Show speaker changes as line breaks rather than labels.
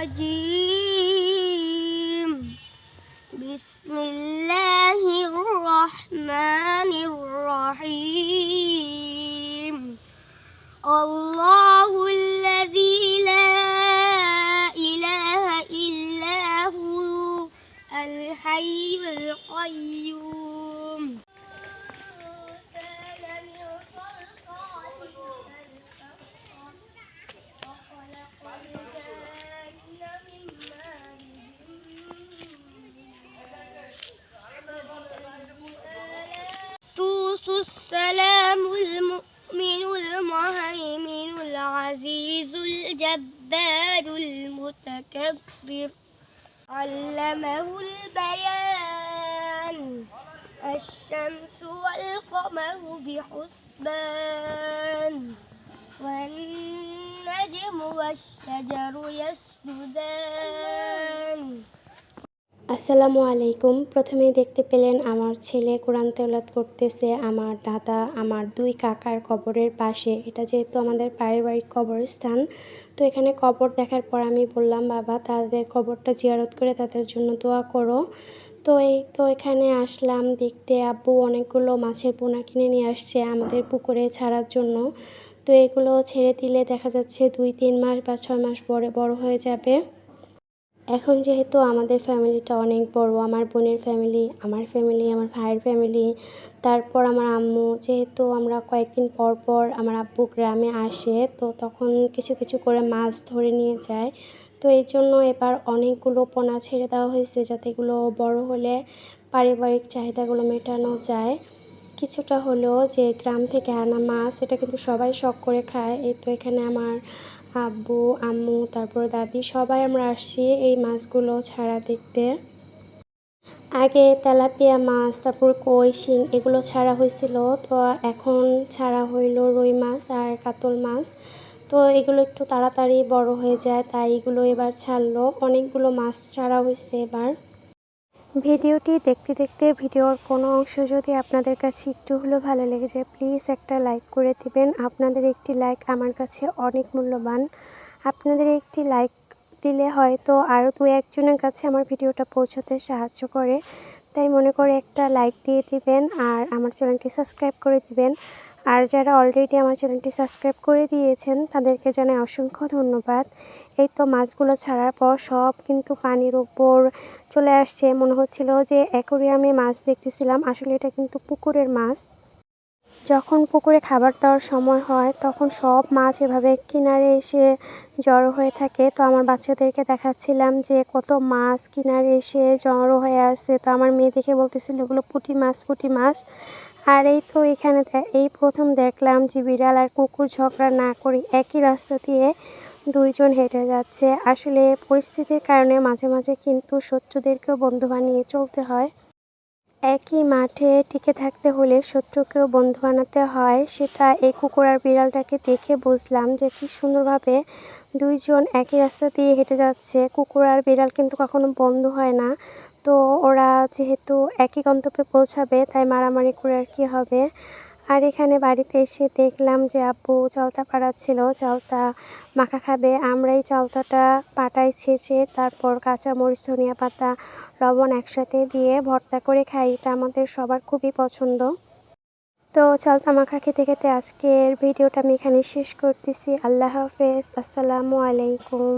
الرجيم. بسم الله الرحمن الرحيم. الله الذي لا إله إلا هو الحي القيوم. السلام المؤمن المهيمن العزيز الجبار المتكبر. علمه البيان. الشمس والقمر بحسبان. والنجم والشجر يسجدان.
আসসালামু আলাইকুম। প্রথমেই দেখতে পেলেন আমার ছেলে কোরআন তেলাত করতেছে, আমার দাদা, আমার দুই কাকার কবরের পাশে। এটা যেহেতু আমাদের পারিবারিক কবরস্থান, তো এখানে কবর দেখার পর আমি বললাম, বাবা, তাদের কবরটা জিয়ারত করে তাদের জন্য দোয়া করো। তো এই তো এখানে আসলাম দেখতে, আব্বু অনেকগুলো মাছের পোনা কিনে নিয়ে আসছে আমাদের পুকুরে ছাড়ার জন্য। তো এগুলো ছেড়ে দিলে দেখা যাচ্ছে দুই, তিন মাস বা ছয় মাস পরে বড় হয়ে যাবে। এখন যেহেতু আমাদের ফ্যামিলিটা অনেক বড়, আমার বোনের ফ্যামিলি, আমার ফ্যামিলি, আমার ভাইয়ের ফ্যামিলি, তারপর আমার আম্মু, যেহেতু আমরা কয়েকদিন পর পর আমার আব্বু গ্রামে আসে, তো তখন কিছু কিছু করে মাছ ধরে নিয়ে যায়। তো এই জন্য এবার অনেকগুলো পোনা ছেড়ে দেওয়া হয়েছে যাতে এগুলো বড় হলে পারিবারিক চাহিদাগুলো মেটানো যায়। কিছুটা হলেও যে গ্রাম থেকে আনা মাছ, এটা কিন্তু সবাই শখ করে খায়। এই তো এখানে আমার আব্বু, আম্মু, তারপর দাদি, সবাই আমরা আসছি এই মাছগুলো ছাড়া দেখতে। আগে তেলাপিয়া মাছ, তারপর কই, শিং, এগুলো ছাড়া হয়েছিল। তো এখন ছাড়া হইল রুই মাছ আর কাতল মাছ। তো এগুলো একটু তাড়াতাড়ি বড় হয়ে যায়, তাই এগুলো এবার ছাড়লো। অনেকগুলো মাছ ছাড়া হয়েছে এবার। ভিডিওটি দেখতে দেখতে ভিডিওর কোনো অংশ যদি আপনাদের কাছে একটু হলেও ভালো লেগে যায় প্লিজ একটা লাইক করে দিবেন। আপনাদের একটি লাইক আমার কাছে অনেক মূল্যবান। আপনাদের একটি লাইক দিলে হয়তো আরও দু একজনের কাছে আমার ভিডিওটা পৌঁছাতে সাহায্য করে। তাই মনে করে একটা লাইক দিয়ে দিবেন আর আমার চ্যানেলটি সাবস্ক্রাইব করে দিবেন। আর যারা অলরেডি আমার চ্যানেলটি সাবস্ক্রাইব করে দিয়েছেন, তাদেরকে জানাই অসংখ্য ধন্যবাদ। এই তো মাছগুলো ছাড়ার পর সব কিন্তু পানির উপর চলে আসছে। মনে হচ্ছিল যে অ্যাকোরিয়ামে মাছ দেখতেছিলাম। আসলে এটা কিন্তু পুকুরের মাছ। যখন পুকুরে খাবার দেওয়ার সময় হয়, তখন সব মাছ এভাবে কিনারে এসে জড়ো হয়ে থাকে। তো আমার বাচ্চাদেরকে দেখাচ্ছিলাম যে কত মাছ কিনারে এসে জড়ো হয়ে আছে। তো আমার মেয়ে দেখে বলতেছিল ওগুলো পুঁটি মাছ পুঁটি মাছ। আর এই তো এখানে এই প্রথম দেখলাম যে বিড়াল আর কুকুর ঝগড়া না করে একই রাস্তা দিয়ে দুইজন হেঁটে যাচ্ছে। আসলে পরিস্থিতির কারণে মাঝে মাঝে কিন্তু শত্রুদেরকেও বন্ধু বানিয়ে চলতে হয়। একই মাঠে টিকে থাকতে হলে শত্রুকেও বন্ধু বানাতে হয়। সেটা এই কুকুর আর বিড়ালটাকে দেখে বুঝলাম যে কী সুন্দরভাবে দুইজন একই রাস্তা দিয়ে হেঁটে যাচ্ছে। কুকুর আর বিড়াল কিন্তু কখনো বন্ধু হয় না। তো ওরা যেহেতু একই গন্তব্যে পৌঁছাবে, তাই মারামারি করে আর কি হবে। আর এখানে বাড়িতে এসে দেখলাম যে আব্বু চালতা পাড়াচ্ছিল, চালতা মাখা খাবে। আমরা এই চালতাটা পাটায় ছেঁচে তারপর কাঁচা মরিচ ধনিয়া পাতা, লবণ একসাথে দিয়ে ভর্তা করে খাই। এটা আমাদের সবার খুবই পছন্দ। তো চালতা মাখা খেতে খেতে আজকের ভিডিওটা আমি এখানে শেষ করতেছি। আল্লাহ হাফেজ। আসসালামু আলাইকুম।